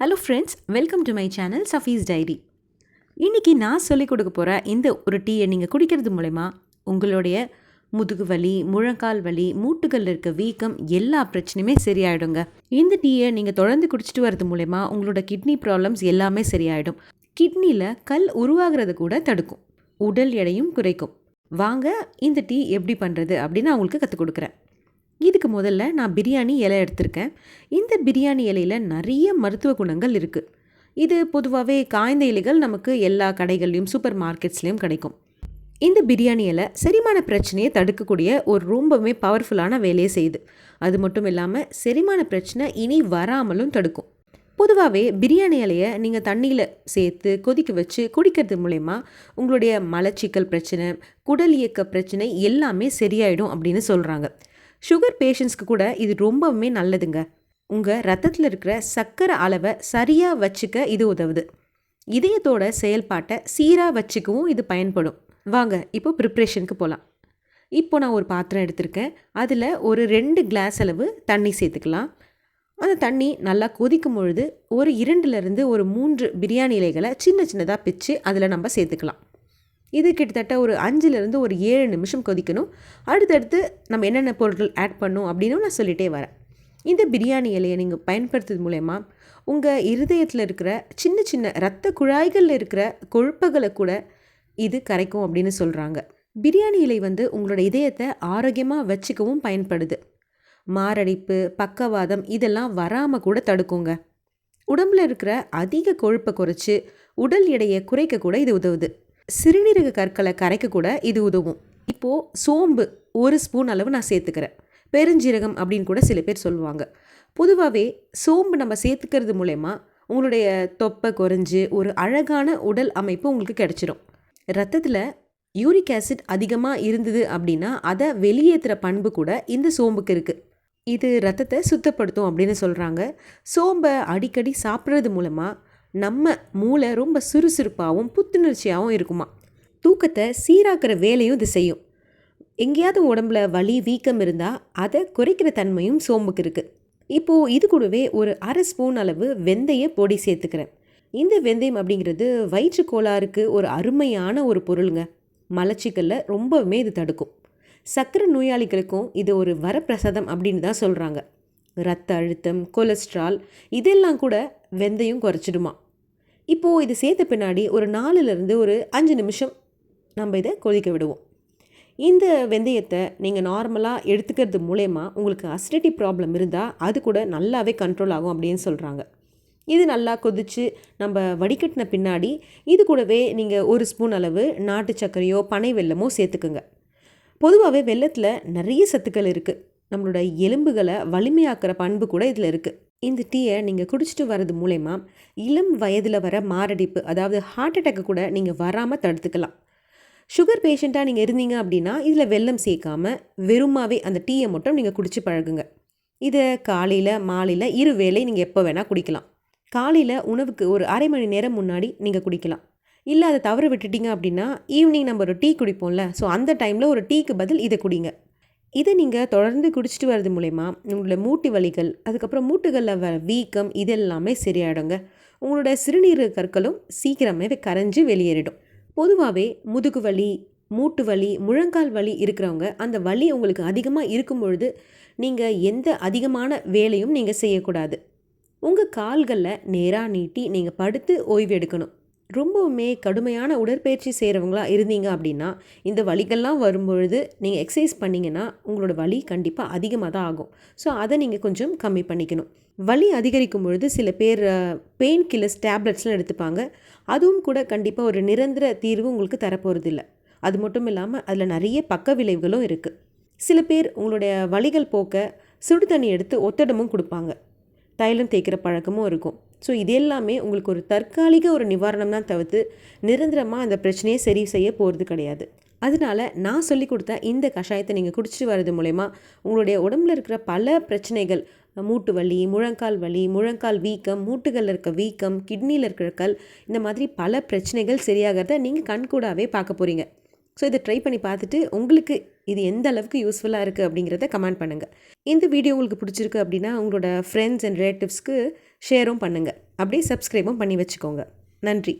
Hello friends welcome to my channel Safees diary இன்றைக்கி நான் சொல்லிக் கொடுக்க போகிற இந்த ஒரு டீயை நீங்கள் குடிக்கிறது மூலயமா உங்களுடைய முதுகு வலி முழங்கால் வலி மூட்டுகளில் இருக்க வீக்கம் எல்லா பிரச்சனையுமே சரியாயிடுங்க. இந்த டீயை நீங்கள் தொடர்ந்து குடிச்சிட்டு வரது மூலயமா உங்களோட கிட்னி ப்ராப்ளம்ஸ் எல்லாமே சரியாயிடும். கிட்னியில் கல் உருவாகிறது கூட தடுக்கும். உடல் எடையும் குறைக்கும். வாங்க இந்த டீ எப்படி பண்ணுறது அப்படின்னு நான் உங்களுக்கு கற்றுக் கொடுக்குறேன். இதுக்கு முதல்ல நான் பிரியாணி இலை எடுத்திருக்கேன். இந்த பிரியாணி இலையில் நிறைய மருத்துவ குணங்கள் இருக்குது இது பொதுவாகவே காய்ந்த இலைகள் நமக்கு எல்லா கடைகள்லையும் சூப்பர் மார்க்கெட்ஸ்லேயும் கிடைக்கும். இந்த பிரியாணி இலை செரிமான பிரச்சனையை தடுக்கக்கூடிய ஒரு ரொம்பவுமே பவர்ஃபுல்லான வேலையை செய்யுது. அது மட்டும் இல்லாமல் செரிமான பிரச்சனை இனி வராமலும் தடுக்கும். பொதுவாகவே பிரியாணி இலையை நீங்கள் தண்ணியில் சேர்த்து கொதிக்க வச்சு குடிக்கிறது மூலயமா உங்களுடைய மலச்சிக்கல் பிரச்சனை குடல் இயக்க பிரச்சனை எல்லாமே சரியாயிடும் அப்படின்னு சொல்கிறாங்க சுகர் பேஷண்ட்ஸ்க்கு கூட இது ரொம்பவுமே நல்லதுங்க. உங்கள் ரத்தத்தில் இருக்கிற சர்க்கரை அளவை சரியாக வச்சுக்க இது உதவுது. இதயத்தோட செயல்பாட்டை சீராக வச்சுக்கவும் இது பயன்படும். வாங்க இப்போ ப்ரிப்ரேஷனுக்கு போகலாம் இப்போ நான் ஒரு பாத்திரம் எடுத்திருக்கேன். அதில் ஒரு ரெண்டு கிளாஸ் அளவு தண்ணி சேர்த்துக்கலாம். அந்த தண்ணி நல்லா கொதிக்கும் பொழுது ஒரு இரண்டுலேருந்து ஒரு மூன்று பிரியாணி இலைகளை சின்ன சின்னதாக பிச்சு அதில் நம்ம சேர்த்துக்கலாம். இது கிட்டத்தட்ட ஒரு அஞ்சுலேருந்து ஒரு ஏழு நிமிஷம் கொதிக்கணும். அடுத்தடுத்து நம்ம என்னென்ன பொருட்கள் ஆட் பண்ணும் அப்படின்னு நான் சொல்லிகிட்டே வரேன். இந்த பிரியாணி இலையை நீங்கள் பயன்படுத்துறது மூலயமா உங்கள் இருதயத்தில் இருக்கிற சின்ன சின்ன ரத்த குழாய்களில் இருக்கிற கொழுப்புகளை கூட இது கரைக்கும் அப்படின்னு சொல்கிறாங்க பிரியாணி இலை வந்து உங்களோட இதயத்தை ஆரோக்கியமாக வச்சுக்கவும் பயன்படுது. மாரடைப்பு பக்கவாதம் இதெல்லாம் வராமல் கூட தடுக்குங்க. உடம்புல இருக்கிற அதிக கொழுப்பை குறைச்சி உடல் எடையை குறைக்க கூட இது உதவுது. சிறுநீரக கற்களை கரைக்க கூட இது உதவும். இப்போது சோம்பு ஒரு ஸ்பூன் அளவு நான் சேர்த்துக்கிறேன். பெருஞ்சீரகம் அப்படின்னு கூட சில பேர் சொல்லுவாங்க. பொதுவாகவே சோம்பு நம்ம சேர்த்துக்கிறது மூலயமா உங்களுடைய தொப்பை குறைஞ்சி ஒரு அழகான உடல் அமைப்பு உங்களுக்கு கிடச்சிரும். ரத்தத்தில் யூரிக் ஆசிட் அதிகமாக இருந்தது அப்படின்னா அதை வெளியேற்றுற பண்பு கூட இந்த சோம்புக்கு இருக்குது இது ரத்தத்தை சுத்தப்படுத்தும் அப்படின்னு சொல்கிறாங்க சோம்பை அடிக்கடி சாப்பிட்றது மூலமாக நம்ம மூளை ரொம்ப சுறுசுறுப்பாகவும் புத்துணர்ச்சியாகவும் இருக்குமா? தூக்கத்தை சீராக்கிற வேலையும் இது செய்யும். எங்கேயாவது உடம்புல வலி வீக்கம் இருந்தால் அதை குறைக்கிற தன்மையும் சோம்புக்கு இருக்குது இப்போது இது கூடவே ஒரு அரை ஸ்பூன் அளவு வெந்தய பொடி சேர்த்துக்கிறேன். இந்த வெந்தயம் அப்படிங்கிறது வயிற்று கோளாறுக்கு ஒரு அருமையான ஒரு பொருளுங்க. மலச்சிக்கல்ல ரொம்பவுமே இது தடுக்கும். சக்கரை நோயாளிகளுக்கும் இது ஒரு வரப்பிரசாதம் அப்படின்னு தான் சொல்கிறாங்க ரத்த அழுத்தம் கொலஸ்ட்ரால் இதெல்லாம் கூட வெந்தயம் குறைச்சிடுமா? இப்போது இது சேர்த்த பின்னாடி ஒரு நாலுலேருந்து ஒரு அஞ்சு நிமிஷம் நம்ம இதை கொதிக்க விடுவோம். இந்த வெந்தயத்தை நீங்கள் நார்மலாக எடுத்துக்கிறது மூலயமா உங்களுக்கு அசிடிட்டி ப்ராப்ளம் இருந்தால் அது கூட நல்லாவே கண்ட்ரோல் ஆகும் அப்படின்னு சொல்கிறாங்க இது நல்லா கொதித்து நம்ம வடிகட்டின பின்னாடி இது கூடவே நீங்கள் ஒரு ஸ்பூன் அளவு நாட்டு சர்க்கரையோ பனை வெல்லமோ சேர்த்துக்குங்க. பொதுவாகவே வெள்ளத்தில் நிறைய சத்துக்கள் இருக்குது நம்மளோட எலும்புகளை வலிமையாக்குற பண்பு கூட இதில் இருக்குது இந்த டீயை நீங்கள் குடிச்சிட்டு வர்றது மூலயமா இளம் வயதில் வர மாரடைப்பு அதாவது ஹார்ட் அட்டாக்கு கூட நீங்கள் வராமல் தடுத்துக்கலாம். சுகர் பேஷண்ட்டாக நீங்கள் இருந்தீங்க அப்படின்னா இதில் வெல்லம் சேர்க்காமல் வெறுமாவே அந்த டீயை மட்டும் நீங்கள் குடிச்சு பழகுங்க. இதை காலையில் மாலையில் இரு வேளை நீங்கள் எப்போ வேணால் குடிக்கலாம். காலையில் உணவுக்கு ஒரு அரை மணி நேரம் முன்னாடி நீங்கள் குடிக்கலாம். இல்லை அதை தவற விட்டுட்டீங்க அப்படின்னா ஈவினிங் நம்ம ஒரு டீ குடிப்போம்ல ஸோ அந்த டைமில் ஒரு டீக்கு பதில் இதை குடிங்க. இதை நீங்கள் தொடர்ந்து குடிச்சிட்டு வர்றது மூலயமா உங்களோட மூட்டு வலிகள் அதுக்கப்புறம் மூட்டுகளில் வர வீக்கம் இதெல்லாமே சரியாயிடுங்க. உங்களோட சிறுநீரக கற்களும் சீக்கிரமே கரைஞ்சி வெளியேறிடும். பொதுவாகவே முதுகு வலி மூட்டு வலி முழங்கால் வலி இருக்கிறவங்க அந்த வலி உங்களுக்கு அதிகமாக இருக்கும் பொழுது நீங்கள் எந்த அதிகமான வேலையும் நீங்கள் செய்யக்கூடாது. உங்கள் கால்களில் நேராக நீட்டி நீங்கள் படுத்து ஓய்வு எடுக்கணும். ரொம்பவுமே கடுமையான உடற்பயிற்சி செய்கிறவங்களா இருந்தீங்க அப்படின்னா இந்த வலிகள்லாம் வரும்பொழுது நீங்கள் எக்ஸசைஸ் பண்ணிங்கன்னா உங்களோட வலி கண்டிப்பாக அதிகமாக தான் ஆகும். ஸோ அதை நீங்கள் கொஞ்சம் கம்மி பண்ணிக்கணும். வலி அதிகரிக்கும் பொழுது சில பேர் பெயின் கில்லர்ஸ் டேப்லெட்ஸ்லாம் எடுத்துப்பாங்க. அதுவும் கூட கண்டிப்பாக ஒரு நிரந்தர தீர்வு உங்களுக்கு தரப்போகிறது இல்லை அது மட்டும் இல்லாமல் அதில் நிறைய பக்க விளைவுகளும் இருக்குது சில பேர் உங்களுடைய வலிகள் போக்க சுடு தண்ணி எடுத்து ஒத்தடமும் கொடுப்பாங்க. தைலம் தேய்க்கிற பழக்கமும் இருக்கும். ஸோ இது எல்லாமே உங்களுக்கு ஒரு தற்காலிக ஒரு நிவாரணம் தான் தவிர்த்து நிரந்தரமாக அந்த பிரச்சனையை சரி செய்ய போகிறது கிடையாது. அதனால நான் சொல்லி கொடுத்த இந்த கஷாயத்தை நீங்கள் குடிச்சிட்டு வர்றது மூலயமா உங்களுடைய உடம்புல இருக்கிற பல பிரச்சனைகள் மூட்டு வலி முழங்கால் வலி முழங்கால் வீக்கம் மூட்டுகளில் இருக்க வீக்கம் கிட்னியில் இருக்கிற கல் இந்த மாதிரி பல பிரச்சனைகள் சரியாகிறத நீங்கள் கண்கூடாவே பார்க்க போகிறீங்க ஸோ இதை ட்ரை பண்ணி பார்த்துட்டு உங்களுக்கு இது எந்த அளவுக்கு யூஸ்ஃபுல்லாக இருக்குது அப்படிங்கிறத கமெண்ட் பண்ணுங்கள் இந்த வீடியோ உங்களுக்கு பிடிச்சிருக்கு அப்படின்னா உங்களோட ஃப்ரெண்ட்ஸ் அண்ட் ரிலேட்டிவ்ஸ்க்கு ஷேரும் பண்ணுங்கள் அப்படியே சப்ஸ்கிரைபும் பண்ணி வச்சுக்கோங்க. நன்றி.